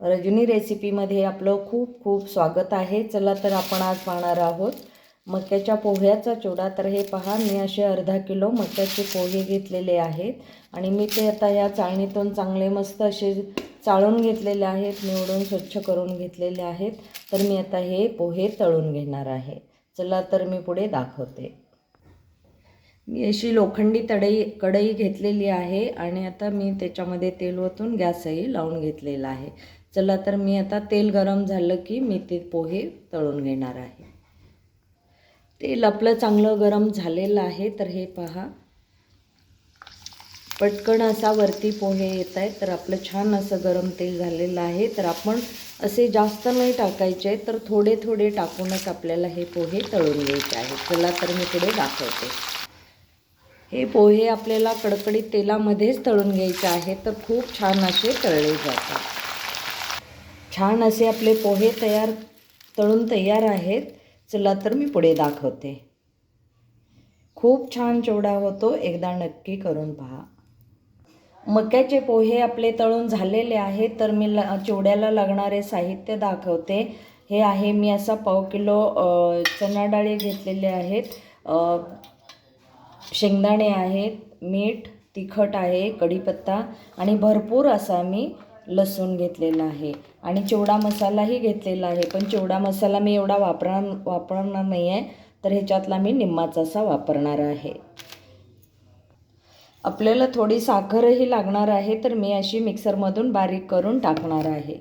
रजनी रेसिपीमध्ये आपलं खूप खूप स्वागत आहे. चला तर आपण आज पाहणार आहोत मक्याच्या पोह्याचा चिवडा तर हे पहा मी असे अर्धा किलो मक्याचे पोहे घेतलेले आहेत आणि मी ते आता या चाळणीतून चांगले मस्त असे चाळून घेतलेले आहेत निवडून स्वच्छ करून घेतलेले आहेत. तर मी आता हे पोहे तळून घेणार आहे. चला तर मी पुढे दाखवते. मी अशी लोखंडी तडई कढई घेतलेली आहे आणि आता मी त्याच्यामध्ये तेल ओतून गॅसही लावून घेतलेला आहे. चला तर मी आता तेल गरम झालं की मी ते पोहे तळून घेणार आहे. तेल आपलं चांगलं गरम झालेलं आहे तर हे पहा. पटकन असा वरती पोहे येत आहेत तर आपलं छान असं गरम तेल झालेलं आहे. तर आपण असे जास्त नाही टाकायचे तर थोडे थोडे टाकूनच आपल्याला हे पोहे तळून घ्यायचे आहेत चला तर मी पुढे दाखवते. हे पोहे आपल्याला कडकडीत तेलामध्येच तळून घ्यायचे आहेत तर खूप छान असे तळले जातात. छान असे आपले पोहे तयार तळून तयार आहेत. चला तर मी पुढे दाखवते. खूप छान चिवडा होतो. एकदा नक्की करून पहा. मक्याचे पोहे आपले तळून झालेले आहेत. तर मी ल चिवड्याला लागणारे साहित्य दाखवते. हे आहे मी असा पाव किलो चणाडाळी डाळी घेतलेले आहेत. शेंगदाणे आहेत मीठ तिखट आहे कढीपत्ता आणि भरपूर असा मी लसूण घेतलेला आहे. आणि चिवडा मसालाही घेतलेला आहे. पण चिवडा मसाला मी एवढा वापरणार वापरणार नाही आहे तर ह्याच्यातला मी निम्माचा असा वापरणार आहे. आपल्याला थोडी साखरही लागणार आहे तर मी अशी मिक्सरमधून बारीक करून टाकणार आहे.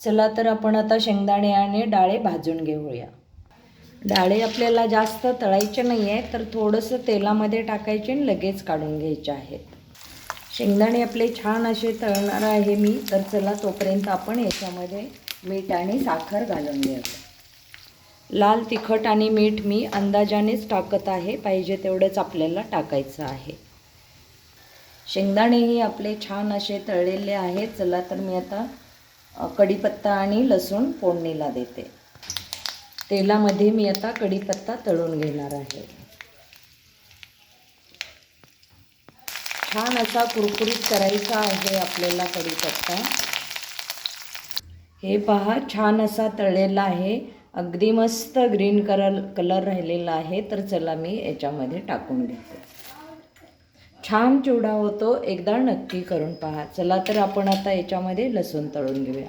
चला तर आपण आता शेंगदाणे आणि डाळे भाजून घेऊया. डाळे आपल्याला जास्त तळायचे नाही आहे तर थोडंसं तेलामध्ये टाकायचे आणि लगेच काढून घ्यायचे आहेत. शेंगदाणे आपले छान असे तळणार आहे मी. तर चला तोपर्यंत आपण याच्यामध्ये मीठ आणि साखर घालून घेऊया. लाल तिखट आणि मीठ मी अंदाजानेच टाकत आहे. पाहिजे तेवढंच आपल्याला टाकायचं आहे. शेंगदाणेही आपले छान असे तळलेले आहेत. चला तर मी आता कढीपत्ता आणि लसूण फोडणीला देते. तेलामध्ये मी आता कढीपत्ता तळून घेणार आहे. छान असा कुरकुरीत करायचा आहे आपल्याला कढीपत्ता हे पहा छान असा तळलेला आहे. अगदी मस्त ग्रीन कलर कलर राहिलेला आहे. तर चला मी याच्यामध्ये टाकून घेते. छान चिवडा होतो. एकदा नक्की करून पहा. चला तर आपण आता याच्यामध्ये लसूण तळून घेऊया.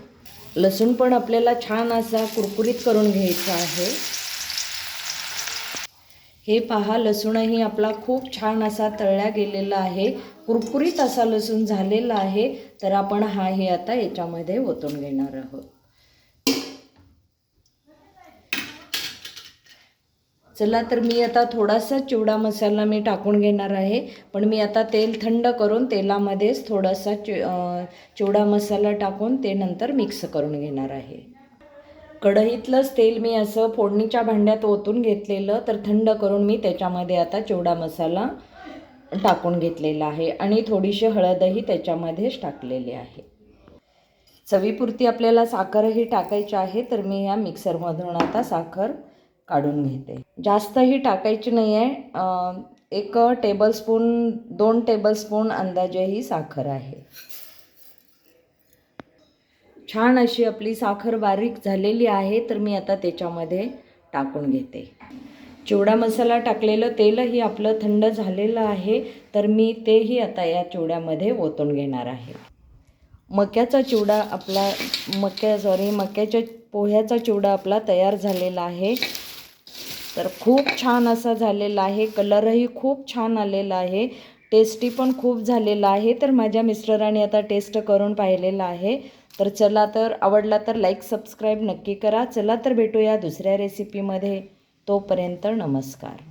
लसूण पण आपल्याला छान असा कुरकुरीत करून घ्यायचा आहे. हे पहा लसूणही आपला खूप छान असा तळल्या गेलेला आहे. कुरकुरीत असा लसूण झालेला आहे. तर आपण हा हे आता याच्यामध्ये ओतून घेणार आहोत. चला तर मी आता थोडासा चिवडा मसाला मी टाकून घेणार आहे. पण मी आता तेल थंड करून तेलामध्येच थोडासा चि चिवडा मसाला टाकून ते नंतर मिक्स करून घेणार आहे. कढईतलंच तेल मी असं फोडणीच्या भांड्यात ओतून घेतलेलं तर थंड करून मी त्याच्यामध्ये आता चिवडा मसाला टाकून घेतलेला आहे आणि थोडीशी हळदही त्याच्यामध्येच टाकलेली आहे. चवीपुरती आपल्याला साखरही टाकायची आहे तर मी या मिक्सरमधून आता साखर काढून घेते. जास्तही टाकायची नाही आहे एक टेबलस्पून दोन टेबलस्पून अंदाजे ही साखर आहे. छान अशी आपली साखर बारीक झालेली आहे तर मी आता त्याच्यामध्ये टाकून घेते. चिवडा मसाला टाकलेलं तेलही आपलं थंड झालेलं आहे तर मी तेही आता या चिवड्यामध्ये ओतून घेणार आहे. मक्याचा चिवडा आपला मक्या सॉरी मक्याच्या पोह्याचा चिवडा आपला तयार झालेला आहे. तर खूप छान असा झालेला आहे कलरही खूप छान आलेला आहे टेस्टी पण खूप झालेला आहे तर माझ्या मिस्टरांनी आता टेस्ट करून पाहिलेला आहे. तर चला तर आवडला तर लाईक सबस्क्राईब नक्की करा. चला तर भेटूया दुसऱ्या रेसिपीमध्ये तोपर्यंत नमस्कार.